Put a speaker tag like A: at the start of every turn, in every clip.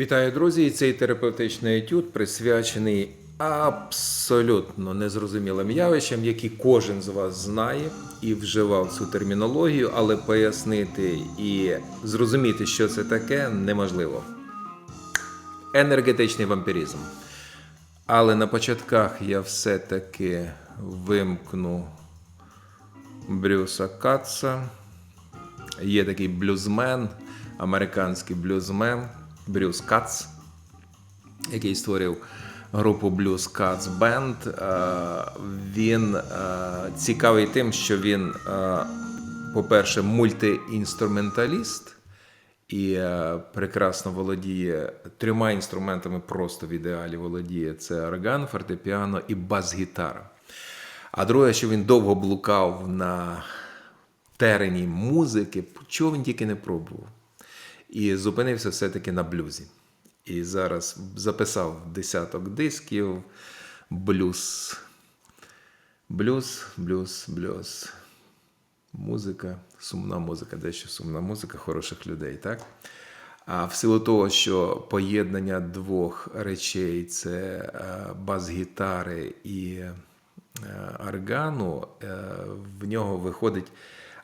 A: Вітаю, друзі! І Цей терапевтичний етюд присвячений абсолютно незрозумілим явищам, які кожен з вас знає і вживав цю термінологію, але пояснити і зрозуміти, що це таке, неможливо. Енергетичний вампіризм. Але на початках я все-таки вимкну Брюса Катса. Є такий блюзмен, американський блюзмен Брюс Кац, який створив групу Blues Cats Band. Е, Він е, цікавий тим, що він, е, по-перше, мультиінструменталіст і прекрасно володіє трьома інструментами, просто в ідеалі володіє: це орган, фортепіано і бас-гітара. А друге, що він довго блукав на терені музики, чого він тільки не пробував. І зупинився все-таки на блюзі. І зараз записав десяток дисків, блюз. Блюз, блюз, блюз. Музика, сумна музика, дещо сумна музика хороших людей, так? А в силу того, що поєднання двох речей це е, бас-гітари і е, органу, е, в нього виходить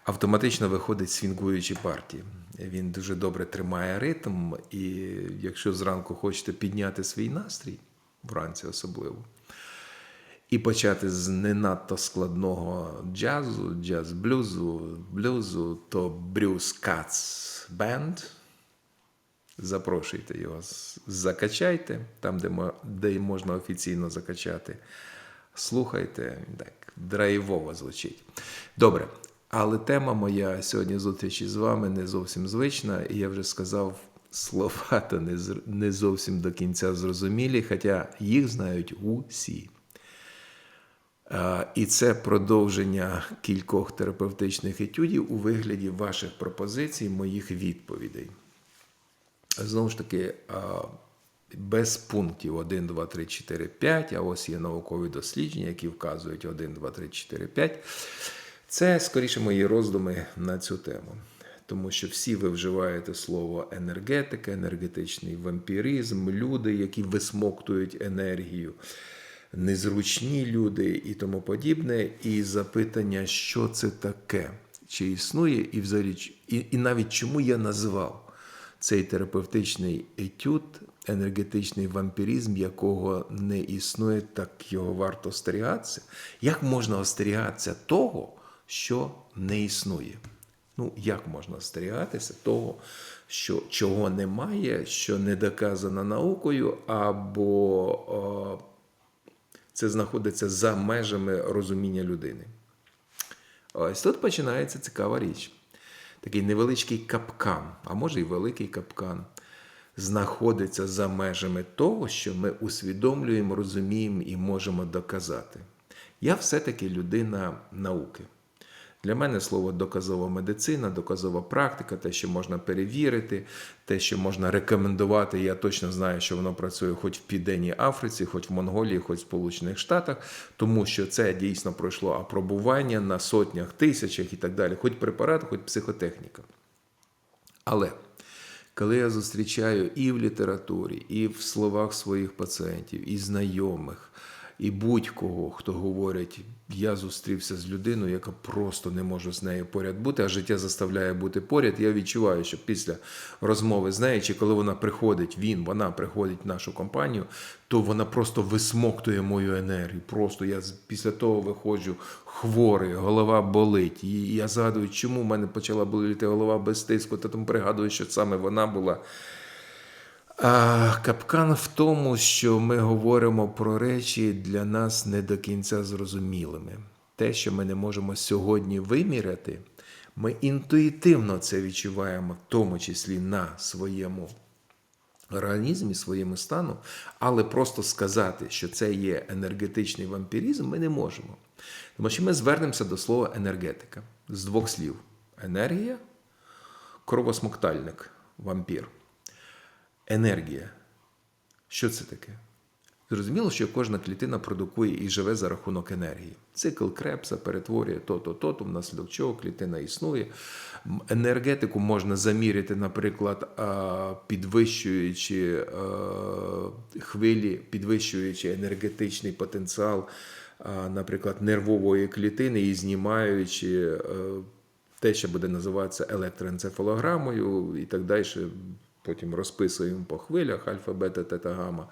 A: автоматично виходить свінгуючі партії. Він дуже добре тримає ритм, і якщо зранку хочете підняти свій настрій, вранці особливо, і почати з не надто складного джазу, джаз-блюзу, блюзу, то Брюс Кац Бенд. Запрошуйте його, закачайте там, де, де можна офіційно закачати. Слухайте, так, драйвово звучить. Добре. Але тема моя сьогодні зустрічі з вами не зовсім звична, і я вже сказав слова, то не, не зовсім до кінця зрозумілі, хоча їх знають усі. І це продовження кількох терапевтичних етюдів у вигляді ваших пропозицій, моїх відповідей. Знову ж таки, без пунктів 1, 2, 3, 4, 5, а ось є наукові дослідження, які вказують 1, 2, 3, 4, 5. Це скоріше мої роздуми на цю тему. Тому що всі ви вживаєте слово енергетика, енергетичний вампіризм, люди, які висмоктують енергію, незручні люди і тому подібне. І запитання, що це таке, чи існує, і взагалі, і, і навіть чому я назвав цей терапевтичний етюд, енергетичний вампіризм, якого не існує, так його варто остерігатися. Як можна остерігатися того, що не існує? Ну, як можна остерігатися того, що чого немає, що не доказано наукою, або о, це знаходиться за межами розуміння людини? Ось тут починається цікава річ. Такий невеличкий капкан, а може й великий капкан, знаходиться за межами того, що ми усвідомлюємо, розуміємо і можемо доказати. Я все-таки людина науки. Для мене слово доказова медицина, доказова практика, те, що можна перевірити, те, що можна рекомендувати. Я точно знаю, що воно працює хоч в Південній Африці, хоч в Монголії, хоч в Сполучених Штатах, тому що це дійсно пройшло апробування на сотнях, тисячах і так далі, хоч препарат, хоч психотехніка. Але коли я зустрічаю і в літературі, і в словах своїх пацієнтів, і знайомих, і будь-кого, хто говорить, я зустрівся з людиною, яка просто не може з нею поряд бути, а життя заставляє бути поряд. Я відчуваю, що після розмови з нею, чи коли вона приходить, він, вона приходить в нашу компанію, то вона просто висмоктує мою енергію. Просто я після того виходжу хворий, голова болить. І я згадую, чому в мене почала боліти голова без тиску, та тому пригадую, що саме вона була. А капкан в тому, що ми говоримо про речі для нас не до кінця зрозумілими. Те, що ми не можемо сьогодні виміряти, ми інтуїтивно це відчуваємо, в тому числі на своєму організмі, своєму стану, але просто сказати, що це є енергетичний вампіризм, ми не можемо. Тому що ми звернемося до слова енергетика з двох слів: енергія, кровосмоктальник, вампір. Енергія. Що це таке? Зрозуміло, що кожна клітина продукує і живе за рахунок енергії. Цикл Крепса перетворює то-то, то-то, внаслідок чого клітина існує. Енергетику можна заміряти, наприклад, підвищуючи хвилі, підвищуючи енергетичний потенціал, наприклад, нервової клітини і знімаючи те, що буде називатися електроенцефалограмою і так далі. Потім розписуємо по хвилях альфа, бета, тета, гамма.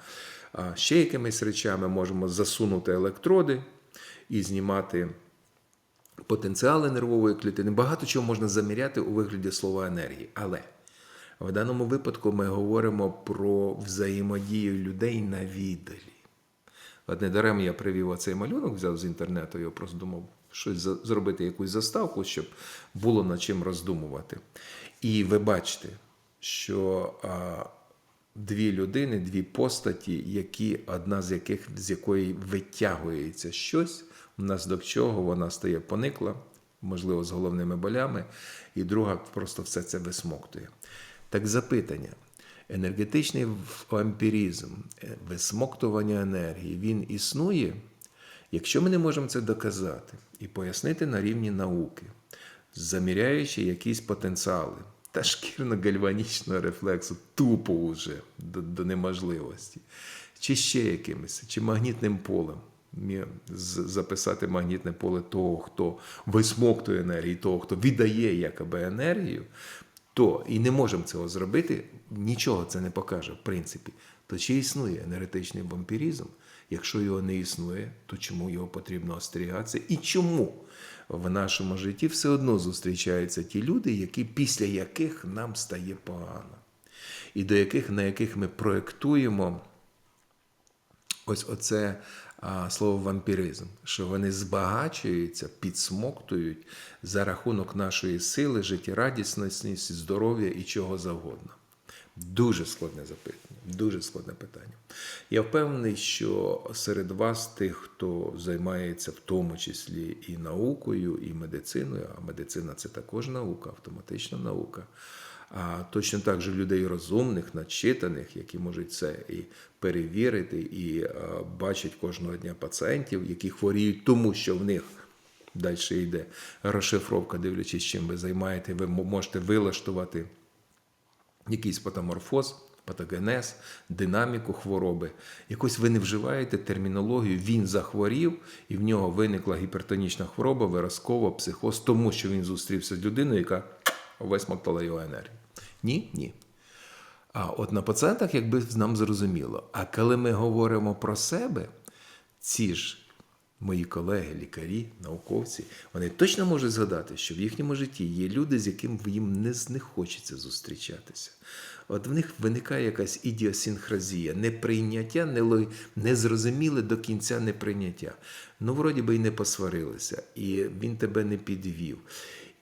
A: А ще якимись речами можемо засунути електроди і знімати потенціали нервової клітини. Багато чого можна заміряти у вигляді слова енергії. Але в даному випадку ми говоримо про взаємодію людей на віддалі. От недаремно я привів оцей малюнок, взяв з інтернету, я просто думав, щось зробити якусь заставку, щоб було над чим роздумувати. І ви бачите, що а, дві людини, дві постаті, які, одна з яких з якої витягується щось, внаслідок чого вона стає поникла, можливо, з головними болями, і друга просто все це висмоктує. Так запитання. Енергетичний вампіризм, е, висмоктування енергії, він існує, якщо ми не можемо це доказати і пояснити на рівні науки, заміряючи якісь потенціали та шкірно-гальванічного рефлексу, тупо уже до, до неможливості, чи ще якимось, чи магнітним полем. Записати магнітне поле того, хто висмоктує енергію, того, хто віддає якоби енергію, то і не можемо цього зробити, нічого це не покаже, в принципі. То чи існує енергетичний вампіризм? Якщо його не існує, то чому його потрібно остерігатися? І чому в нашому житті все одно зустрічаються ті люди, які, після яких нам стає погано, і до яких, на яких ми проєктуємо ось оце а, слово вампіризм, що вони збагачуються, підсмоктують за рахунок нашої сили, життєрадісності, здоров'я і чого завгодно. Дуже складне запитання, дуже складне питання. Я впевнений, що серед вас, тих, хто займається в тому числі і наукою, і медициною, а медицина це також наука, автоматична наука. А точно так же людей розумних, начитаних, які можуть це і перевірити, і е, бачать кожного дня пацієнтів, які хворіють, тому що в них далі йде розшифровка, дивлячись, чим ви займаєте, ви можете вилаштувати якийсь патоморфоз, патогенез, динаміку хвороби. Якось ви не вживаєте термінологію, він захворів, і в нього виникла гіпертонічна хвороба, виразково, психоз, тому що він зустрівся з людиною, яка висмоктала його енергію. Ні, ні. А от на пацієнтах, якби нам зрозуміло. А коли ми говоримо про себе, ці ж мої колеги, лікарі, науковці, вони точно можуть згадати, що в їхньому житті є люди, з яким їм не, з- хочеться зустрічатися. От в них виникає якась ідіосинхразія, неприйняття, незрозуміле до кінця неприйняття. Ну, вроді би, і не посварилися, і він тебе не підвів.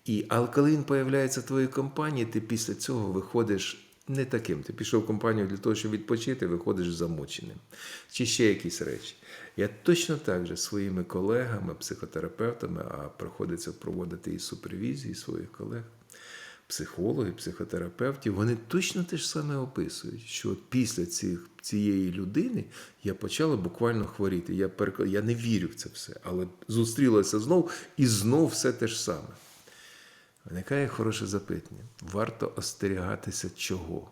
A: І, але коли він появляється в твоїй компанії, ти після цього виходиш не таким. Ти пішов в компанію для того, щоб відпочити, виходиш замученим. Чи ще якісь речі. Я точно так же своїми колегами, психотерапевтами, а приходиться проводити і супервізії своїх колег, психологів, психотерапевтів, вони точно те ж саме описують, що от після цих, цієї людини я почала буквально хворіти. Я, перек- я не вірю в це все, але зустрілася знов і знов все те ж саме. Виникає хороше запитання. Варто остерігатися чого?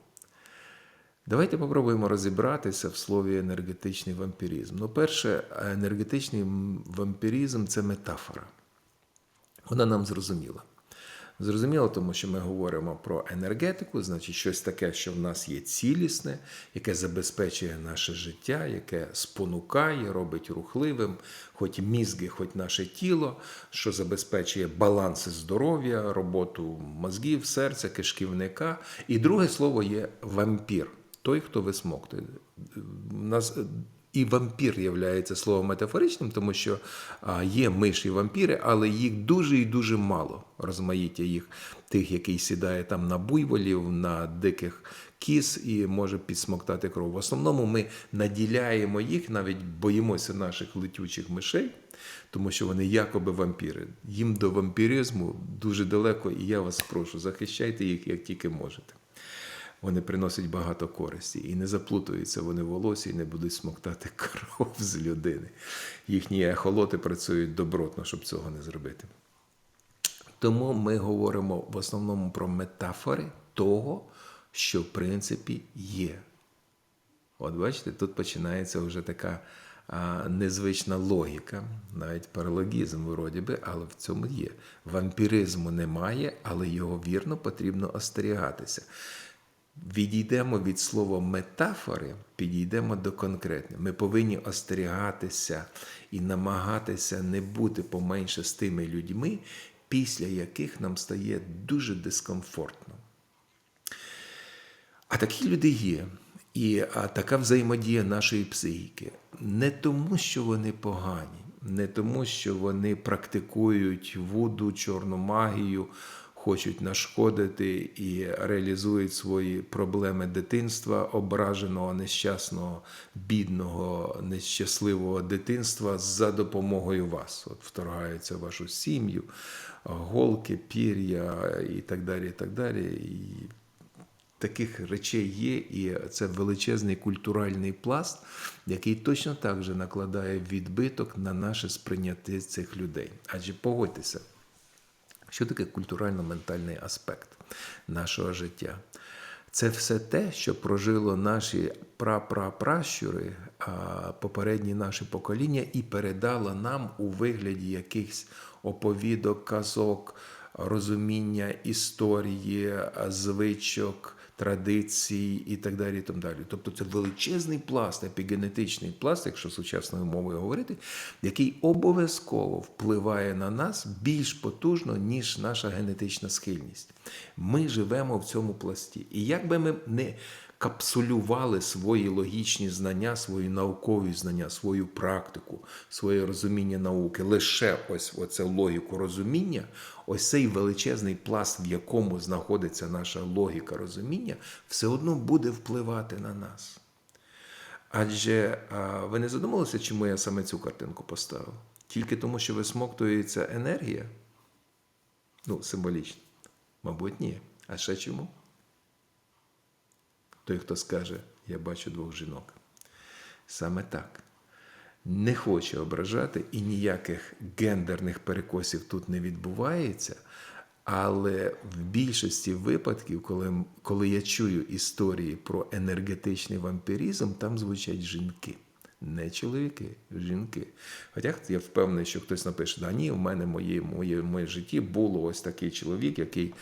A: Давайте попробуємо розібратися в слові енергетичний вампіризм. Ну, перше, енергетичний вампіризм це метафора. Вона нам зрозуміла. Зрозуміло, тому що ми говоримо про енергетику, значить щось таке, що в нас є цілісне, яке забезпечує наше життя, яке спонукає, робить рухливим, хоч мізки, хоч наше тіло, що забезпечує баланс здоров'я, роботу мозгів, серця, кишківника. І друге слово є вампір, той, хто висмоктує. Нас і вампір є словом метафоричним, тому що є миші вампіри, але їх дуже і дуже мало. Розмаїття їх, тих, який сідає там на буйволів, на диких кіз і може підсмоктати кров. В основному ми наділяємо їх, навіть боїмося наших летючих мишей, тому що вони якоби вампіри. Їм до вампіризму дуже далеко, і я вас прошу, захищайте їх як тільки можете. Вони приносять багато користі і не заплутуються вони в волосі і не будуть смоктати кров з людини. Їхні ехолоти працюють добротно, щоб цього не зробити. Тому ми говоримо в основному про метафори того, що в принципі є. От бачите, тут починається вже така а, незвична логіка, навіть паралогізм вроді би, але в цьому є. Вампіризму немає, але його вірно потрібно остерігатися. Відійдемо від слова метафори, підійдемо до конкретного. Ми повинні остерігатися і намагатися не бути поменше з тими людьми, після яких нам стає дуже дискомфортно. А такі люди є. І така взаємодія нашої психіки не тому, що вони погані, не тому, що вони практикують вуду, чорну магію, хочуть нашкодити і реалізують свої проблеми дитинства, ображеного, нещасного, бідного, нещасливого дитинства за допомогою вас. От вторгаються в вашу сім'ю, голки, пір'я і так далі. і так далі. І таких речей є, і це величезний культуральний пласт, який точно так же накладає відбиток на наше сприйняття цих людей. Адже погодьтеся, що таке культурально-ментальний аспект нашого життя? Це все те, що прожило наші прапрапращури, попередні наші покоління, і передало нам у вигляді якихось оповідок, казок, розуміння історії, звичок, традицій і так далі. І так далі. Тобто це величезний пласт, епігенетичний пласт, якщо сучасною мовою говорити, який обов'язково впливає на нас більш потужно, ніж наша генетична схильність. Ми живемо в цьому пласті. І як би ми не капсулювали свої логічні знання, свої наукові знання, свою практику, своє розуміння науки, лише ось оце логіку розуміння, ось цей величезний пласт, в якому знаходиться наша логіка розуміння, все одно буде впливати на нас. Адже ви не задумалися, чому я саме цю картинку поставив? Тільки тому, що висмоктується енергія? Ну, символічно. Мабуть, ні. А ще чому? Той, хто скаже, я бачу двох жінок. Саме так. Не хоче ображати і ніяких гендерних перекосів тут не відбувається. Але в більшості випадків, коли коли я чую історії про енергетичний вампіризм, там звучать жінки. Не чоловіки, жінки. Хоча я впевнений, що хтось напише, да ні, в мене в моє, моє, моє житті було ось такий чоловік, який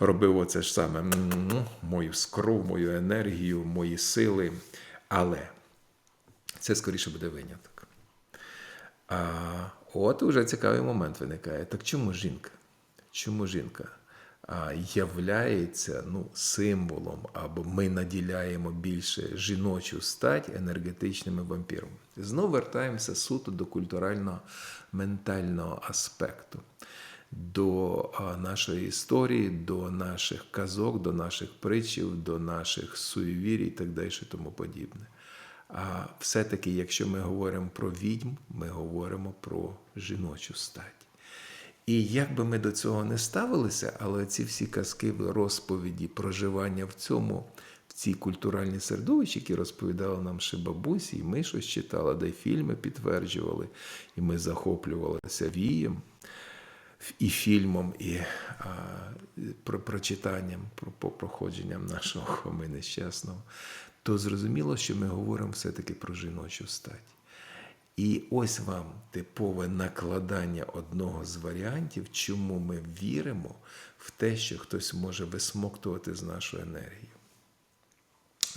A: робив оце ж саме мою скру, мою енергію, мої сили. Але це скоріше буде виняток. А от уже цікавий момент виникає. Так чому жінка? Чому жінка являється ну, символом, або ми наділяємо більше жіночу стать енергетичними вампірами? Знову вертаємося суто до культурально-ментального аспекту до нашої історії, до наших казок, до наших притчів, до наших суєвірій і так далі, тому подібне. А все-таки, якщо ми говоримо про відьм, ми говоримо про жіночу стать. І як би ми до цього не ставилися, але ці всі казки, розповіді, проживання в цьому, в цій культуральній середовищі, які розповідали нам ще бабусі, і ми щось читали, де фільми підтверджували, і ми захоплювалися вієм і фільмом, і а, про прочитанням, про, про проходженням нашого хоми нещасного, то зрозуміло, що ми говоримо все-таки про жіночу стать. І ось вам типове накладання одного з варіантів, чому ми віримо в те, що хтось може висмоктувати з нашу енергію.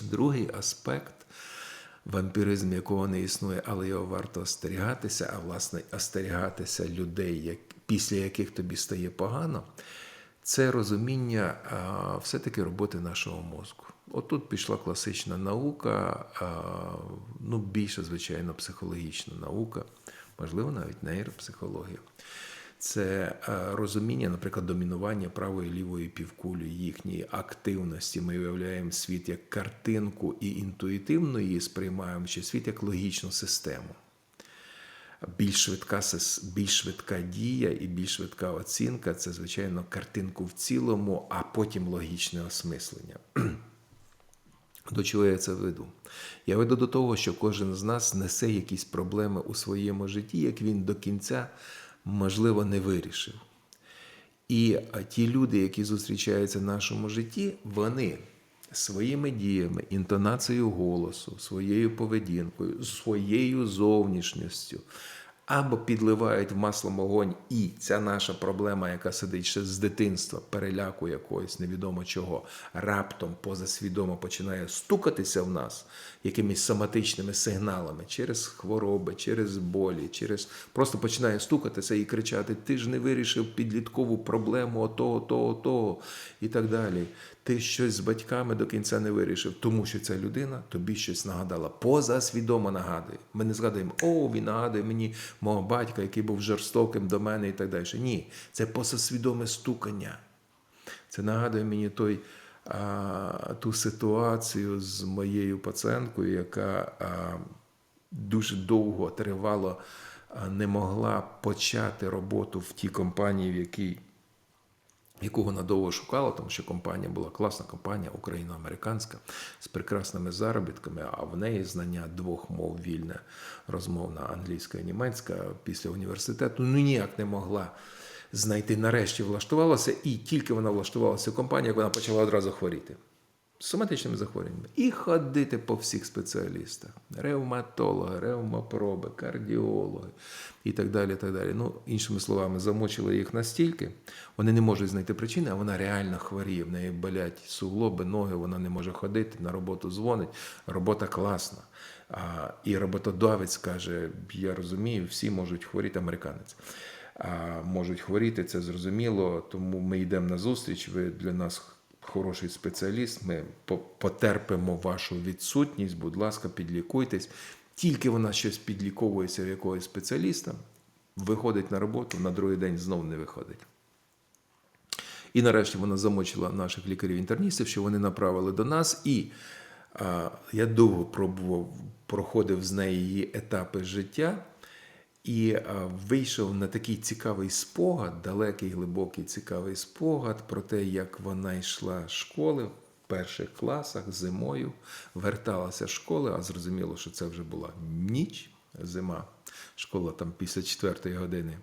A: Другий аспект вампіризм, якого не існує, але його варто остерігатися, а власне остерігатися людей, після яких тобі стає погано, це розуміння все-таки роботи нашого мозку. Отут пішла класична наука, ну більше, звичайно, психологічна наука, можливо, навіть нейропсихологія. Це розуміння, наприклад, домінування правої і лівої півкулі, їхньої активності. Ми уявляємо світ як картинку і інтуїтивно її сприймаємо, чи світ як логічну систему більш швидка більш швидка дія і більш швидка оцінка це, звичайно, картинку в цілому, а потім логічне осмислення. До чого я це веду? Я веду до того, що кожен з нас несе якісь проблеми у своєму житті, як він до кінця, можливо, не вирішив. І ті люди, які зустрічаються в нашому житті, вони своїми діями, інтонацією голосу, своєю поведінкою, своєю зовнішністю або підливають в масло вогонь, і ця наша проблема, яка сидить ще з дитинства, переляку якогось, невідомо чого, раптом позасвідомо починає стукатися в нас якимись соматичними сигналами через хвороби, через болі, через просто починає стукатися і кричати: Ти ж не вирішив підліткову проблему отого, того, того і так далі. Ти щось з батьками до кінця не вирішив, тому що ця людина тобі щось нагадала. Позасвідомо нагадує. Ми не згадуємо, о, він нагадує мені мого батька, який був жорстоким до мене і так далі. Ні, це позасвідоме стукання. Це нагадує мені той, а, ту ситуацію з моєю пацієнткою, яка а, дуже довго тривало не могла почати роботу в тій компанії, в якій яку вона довго шукала, тому що компанія була класна компанія, україно-американська, з прекрасними заробітками, а в неї знання двох мов вільне, розмовна англійська і німецька після університету ну ніяк не могла знайти. Нарешті влаштувалася, і тільки вона влаштувалася в компанію, як вона почала одразу хворіти. Соматичними захворюваннями. І ходити по всіх спеціалістах: ревматологи, ревмопроби, кардіологи і так далі. так далі. Ну, Іншими словами, замочили їх настільки, вони не можуть знайти причини, а вона реально хворіє. В неї болять суглоби, ноги, вона не може ходити, на роботу дзвонить. Робота класна. А, І роботодавець каже: Я розумію, всі можуть хворіти, американець. А, Можуть хворіти, це зрозуміло, тому ми йдемо на зустріч. Ви для нас хороший спеціаліст, ми потерпимо вашу відсутність, будь ласка, підлікуйтесь. Тільки вона щось підліковується в якогось спеціаліста, виходить на роботу, на другий день знову не виходить. І нарешті вона замочила наших лікарів-інтерністів, що вони направили до нас. І а, я довго пробував, проходив з неї її етапи життя. І вийшов на такий цікавий спогад, далекий, глибокий цікавий спогад про те, як вона йшла з школи в перших класах зимою, верталася з школи, а зрозуміло, що це вже була ніч, зима, школа там після четвертої години.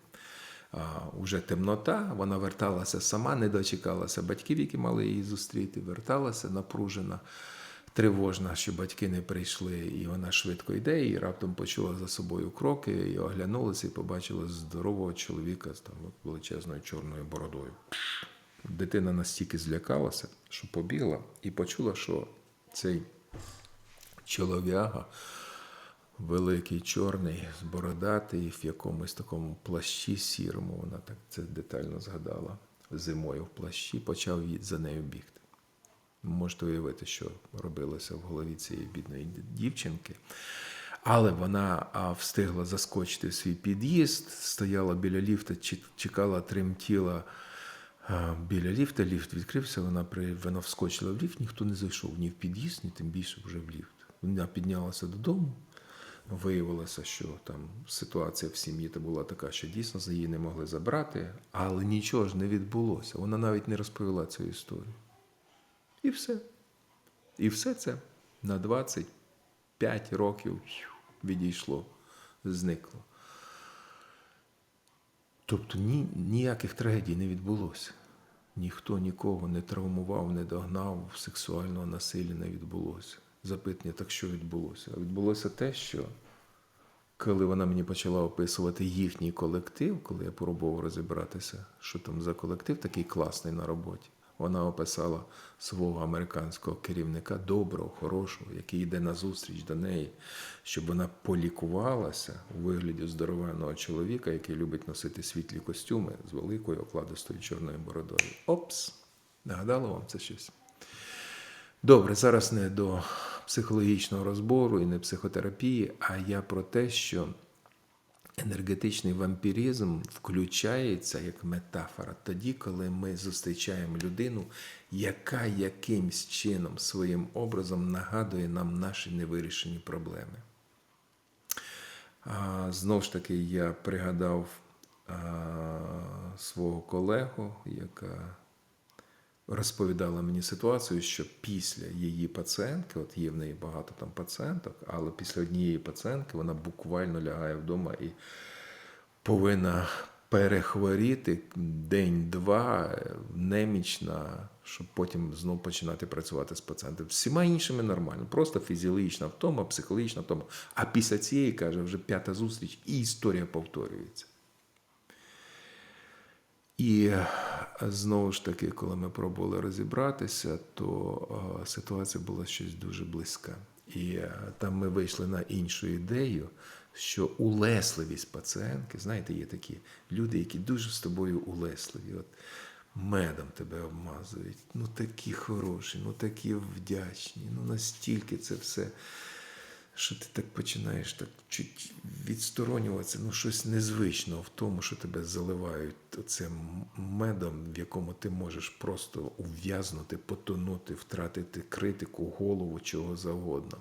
A: Уже темнота, вона верталася сама, не дочекалася батьків, які мали її зустріти, верталася напружена тривожна, що батьки не прийшли, і вона швидко йде, і раптом почула за собою кроки, і оглянулася, і побачила здорового чоловіка з там величезною чорною бородою. Дитина настільки злякалася, що побігла, і почула, що цей чолов'яга. Великий, чорний, бородатий, в якомусь такому плащі сірому, вона так це детально згадала. Зимою в плащі почав за нею бігти. Можете уявити, що робилося в голові цієї бідної дівчинки. Але вона встигла заскочити в свій під'їзд, стояла біля ліфта, чекала, тремтіла біля ліфта. Ліфт відкрився, вона при... вона вскочила в ліфт, ніхто не зайшов ні в під'їзд, ні тим більше вже в ліфт. Вона піднялася додому. Виявилося, що там ситуація в сім'ї була така, що дійсно її не могли забрати, але нічого ж не відбулося. Вона навіть не розповіла цю історію. І все. І все це на 25 років відійшло, зникло. Тобто ні, ніяких трагедій не відбулося. Ніхто нікого не травмував, не догнав, сексуального насилля не відбулося. Запитання, так що відбулося? А відбулося те, що коли вона мені почала описувати їхній колектив, коли я пробував розібратися, що там за колектив такий класний на роботі, вона описала свого американського керівника доброго, хорошого, який йде на зустріч до неї, щоб вона полікувалася у вигляді здоровенного чоловіка, який любить носити світлі костюми з великою окладистою чорною бородою. Опс! Нагадало вам це щось? Добре, зараз не до психологічного розбору і не психотерапії, а я про те, що енергетичний вампіризм включається як метафора тоді, коли ми зустрічаємо людину, яка якимсь чином своїм образом нагадує нам наші невирішені проблеми. Знову ж таки, я пригадав свого колегу, яка розповідала мені ситуацію, що після її пацієнтки, от є в неї багато там пацієнток, але після однієї пацієнтки вона буквально лягає вдома і повинна перехворіти день-два, немічна, щоб потім знову починати працювати з пацієнтом. Всіма іншими нормально, просто фізіологічна втома, психологічна втома. А після цієї, каже, вже п'ята зустріч, і історія повторюється. І е, знову ж таки, коли ми пробували розібратися, то е, ситуація була щось дуже близька. І е, там ми вийшли на іншу ідею, що улесливість пацієнтки, знаєте, є такі люди, які дуже з тобою улесливі. От медом тебе обмазують, ну такі хороші, ну такі вдячні, ну настільки це все що ти так починаєш так чуть відсторонюватися, ну щось незвичного в тому, що тебе заливають оцим медом, в якому ти можеш просто ув'язнути, потонути, втратити критику, голову, чого завгодно.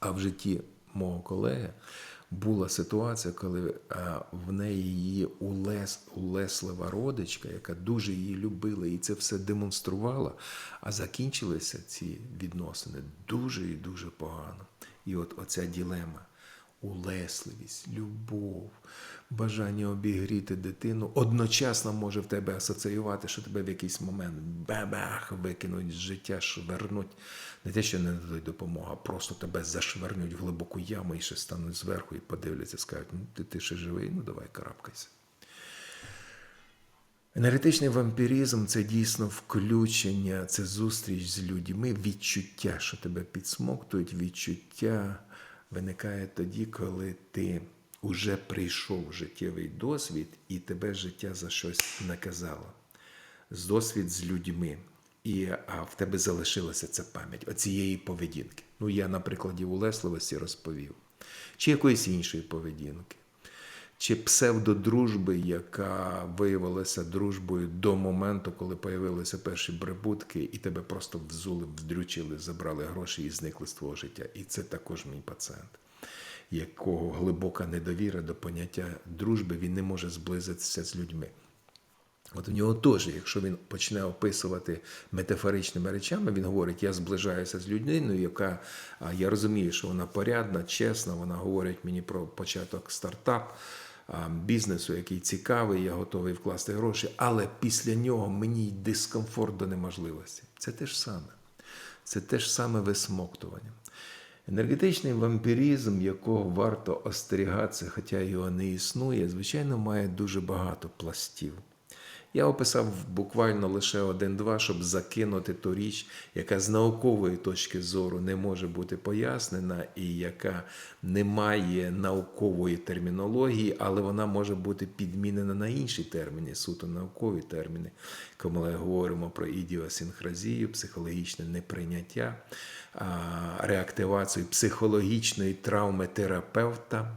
A: А в житті мого колеги була ситуація, коли в неї її улес, улеслива родичка, яка дуже її любила і це все демонструвала, а закінчилися ці відносини дуже і дуже погано. І от оця ділема, улесливість, любов, бажання обігріти дитину одночасно може в тебе асоціювати, що тебе в якийсь момент бабах викинуть з життя, швернуть. Не те, що не дадуть а просто тебе зашвернуть в глибоку яму і ще стануть зверху і подивляться, скажуть, ну ти, ти ще живий, ну давай карабкайся. Енергетичний вампіризм це дійсно включення, це зустріч з людьми, відчуття, що тебе підсмоктують, відчуття виникає тоді, коли ти вже прийшов в життєвий досвід і тебе життя за щось наказало. З досвід з людьми. І а в тебе залишилася ця пам'ять оцієї поведінки. Ну, я на прикладі улесливості розповів, чи якоїсь іншої поведінки чи псевдодружби, яка виявилася дружбою до моменту, коли появилися перші прибутки, і тебе просто взули, вдрючили, забрали гроші і зникли з твого життя. І це також мій пацієнт, якого глибока недовіра до поняття дружби, він не може зблизитися з людьми. От у нього теж, якщо він почне описувати метафоричними речами, він говорить: я зближаюся з людиною, яка я розумію, що вона порядна, чесна, вона говорить мені про початок стартап бізнесу, який цікавий, я готовий вкласти гроші, але після нього мені й дискомфорт до неможливості. Це те ж саме. Це те ж саме висмоктування. Енергетичний вампіризм, якого варто остерігатися, хоча його не існує, звичайно, має дуже багато пластів. Я описав буквально лише один-два, щоб закинути ту річ, яка з наукової точки зору не може бути пояснена, і яка не має наукової термінології, але вона може бути підмінена на інші терміни, суто наукові терміни. Коли ми говоримо про ідіосинхразію, психологічне неприйняття, реактивацію психологічної травми терапевта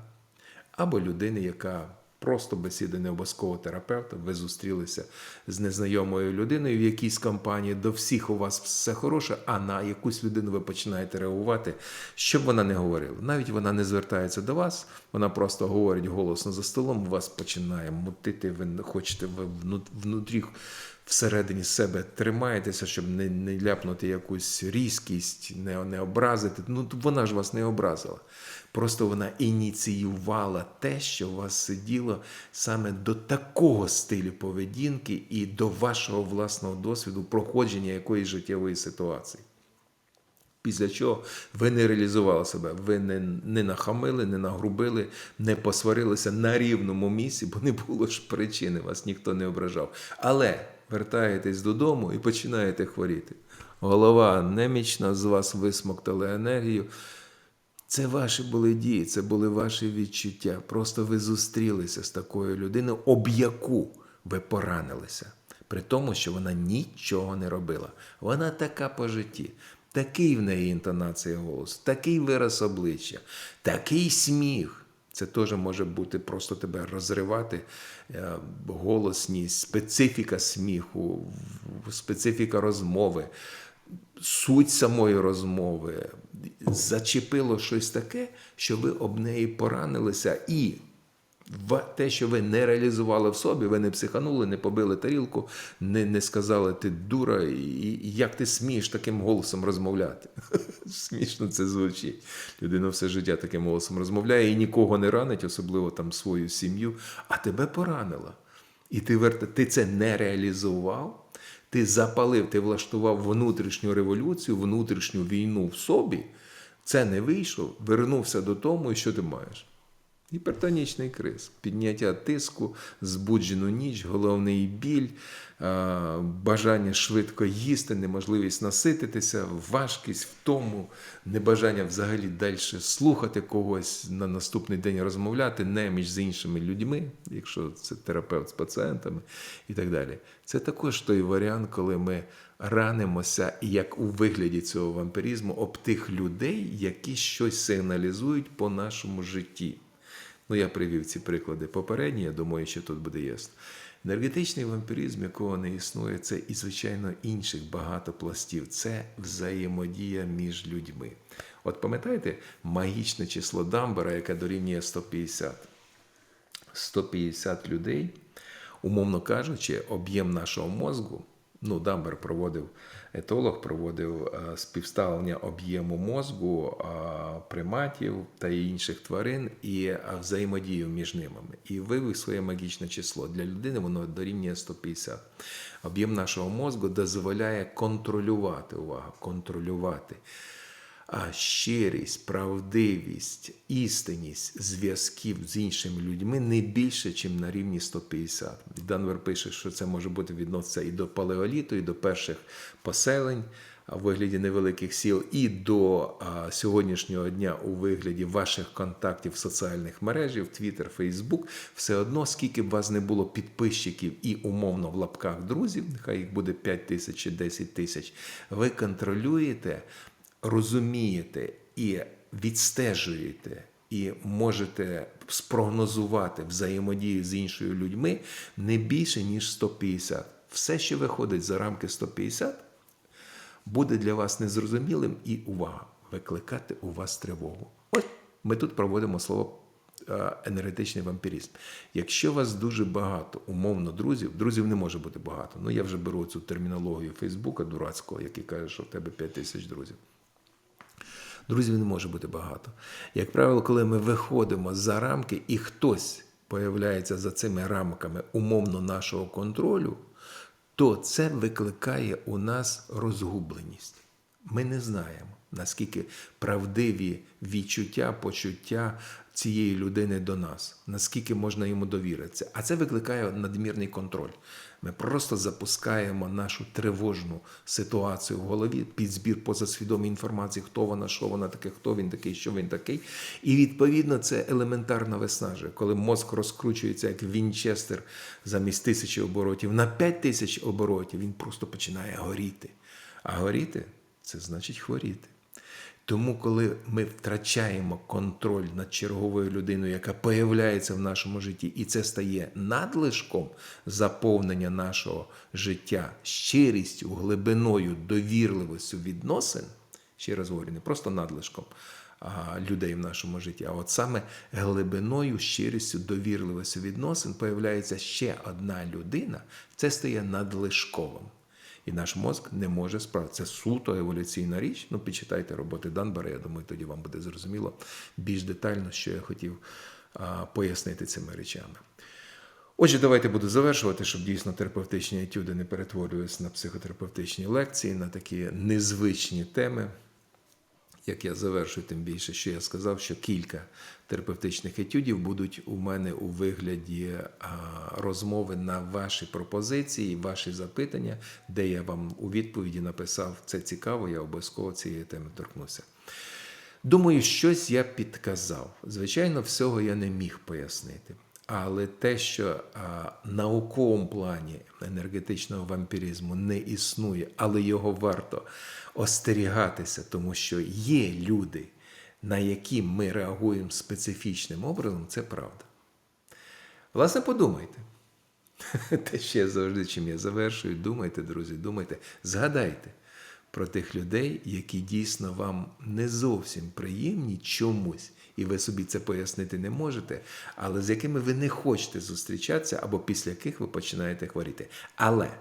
A: або людини, яка просто бесіди не обов'язково терапевта. Ви зустрілися з незнайомою людиною в якійсь компанії, до всіх у вас все хороше, а на якусь людину ви починаєте реагувати, що б вона не говорила. Навіть вона не звертається до вас, вона просто говорить голосно за столом, вас починає мутити, ви хочете ви внутрі. Всередині себе тримаєтеся, щоб не не ляпнути якусь різкість, не не образити. Ну вона ж вас не образила. Просто вона ініціювала те, що у вас сиділо саме до такого стилю поведінки і до вашого власного досвіду проходження якоїсь життєвої ситуації. Після чого ви не реалізували себе, ви не не нахамили, не нагрубили, не посварилися на рівному місці, бо не було ж причини, вас ніхто не ображав. Але вертаєтесь додому і починаєте хворіти. Голова немічна, з вас висмоктали енергію. Це ваші були дії, це були ваші відчуття. Просто ви зустрілися з такою людиною, об яку ви поранилися. При тому, що вона нічого не робила. Вона така по житті, такий в неї інтонація голосу, такий вираз обличчя, такий сміх. Це теж може бути просто тебе розривати голосність, специфіка сміху, специфіка розмови, суть самої розмови. Зачепило щось таке, що ви об неї поранилися і те, що ви не реалізували в собі, ви не психанули, не побили тарілку, не, не сказали ти дура, і, як ти смієш таким голосом розмовляти. Смішно це звучить. Людина все життя таким голосом розмовляє і нікого не ранить, особливо там свою сім'ю, а тебе поранила. І ти, верта- ти це не реалізував, ти запалив, ти влаштував внутрішню революцію, внутрішню війну в собі. Це не вийшов, вернувся додому, і що ти маєш? Гіпертонічний криз, підняття тиску, збуджену ніч, головний біль, бажання швидко їсти, неможливість насититися, важкість, втому, небажання взагалі далі слухати когось на наступний день розмовляти, неміч з іншими людьми, якщо це терапевт з пацієнтами і так далі. Це також той варіант, коли ми ранимося, як у вигляді цього вампірізму, об тих людей, які щось сигналізують по нашому житті. Ну, я привів ці приклади попередні, я думаю, що тут буде ясно. Енергетичний вампіризм, якого не існує, це і, звичайно, інших багато пластів. Це взаємодія між людьми. От пам'ятаєте магічне число Дамбера, яке дорівнює 150? 150 людей, умовно кажучи, об'єм нашого мозку. Ну, Дамбер проводив, етолог проводив е, співставлення об'єму мозку е, приматів та інших тварин і е, взаємодію між ними. І вивів своє магічне число. Для людини воно дорівнює 150. Об'єм нашого мозку дозволяє контролювати, увагу, контролювати щирість, правдивість, істинність зв'язків з іншими людьми не більше, ніж на рівні 150. Данвер пише, що це може бути відноситься і до палеоліту, і до перших поселень в вигляді невеликих сіл, і до а, сьогоднішнього дня у вигляді ваших контактів соціальних мережах, Twitter, Facebook, все одно, скільки б вас не було підписчиків і умовно в лапках друзів, нехай їх буде 5 тисяч чи 10 тисяч, ви контролюєте розумієте і відстежуєте, і можете спрогнозувати взаємодію з іншою людьми не більше, ніж 150. Все, що виходить за рамки 150, буде для вас незрозумілим і увага, викликати у вас тривогу. Ось ми тут проводимо слово е, енергетичний вампіризм. Якщо вас дуже багато умовно друзів, друзів не може бути багато. Ну я вже беру цю термінологію Фейсбука дурацького, який каже, що в тебе 5 тисяч друзів. Друзів не може бути багато. Як правило, коли ми виходимо за рамки і хтось появляється за цими рамками умовно нашого контролю, то це викликає у нас розгубленість. Ми не знаємо, наскільки правдиві відчуття, почуття цієї людини до нас, наскільки можна йому довіритися. А це викликає надмірний контроль. Ми просто запускаємо нашу тривожну ситуацію в голові, підзбір позасвідомої інформації, хто вона, що вона таке, хто він такий, що він такий. І відповідно це елементарно виснажує, коли мозк розкручується як Вінчестер замість тисячі оборотів на 5 тисяч оборотів, він просто починає горіти. А горіти це значить хворіти. Тому, коли ми втрачаємо контроль над черговою людиною, яка появляється в нашому житті, і це стає надлишком заповнення нашого життя щирістю, глибиною, довірливістю відносин, ще раз говорю, не просто надлишком а, людей в нашому житті, а от саме глибиною, щирістю, довірливістю відносин появляється ще одна людина, це стає надлишковим. І наш мозк не може справитися. Це суто еволюційна річ. Ну, почитайте роботи Данбера, я думаю, тоді вам буде зрозуміло більш детально, що я хотів а, пояснити цими речами. Отже, давайте буду завершувати, щоб дійсно терапевтичні етюди не перетворювалися на психотерапевтичні лекції, на такі незвичні теми. Як я завершую, тим більше, що я сказав, що кілька терапевтичних етюдів будуть у мене у вигляді розмови на ваші пропозиції, ваші запитання, де я вам у відповіді написав це цікаво, я обов'язково цієї теми торкнуся. Думаю, щось я підказав. Звичайно, всього я не міг пояснити. Але те, що а, науковому плані енергетичного вампіризму не існує, але його варто остерігатися, тому що є люди, на які ми реагуємо специфічним образом, це правда. Власне, подумайте. Те, я завжди чим я завершую, думайте, друзі, думайте, згадайте про тих людей, які дійсно вам не зовсім приємні чомусь, і ви собі це пояснити не можете, але з якими ви не хочете зустрічатися, або після яких ви починаєте хворіти. Але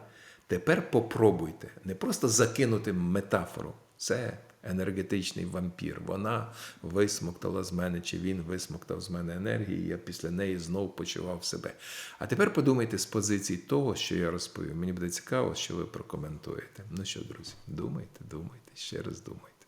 A: тепер попробуйте не просто закинути метафору. Це енергетичний вампір. Вона висмоктала з мене, чи він висмоктав з мене енергії, і я після неї знов почував себе. А тепер подумайте з позиції того, що я розповів. Мені буде цікаво, що ви прокоментуєте. Ну що, друзі, думайте, думайте, ще раз думайте.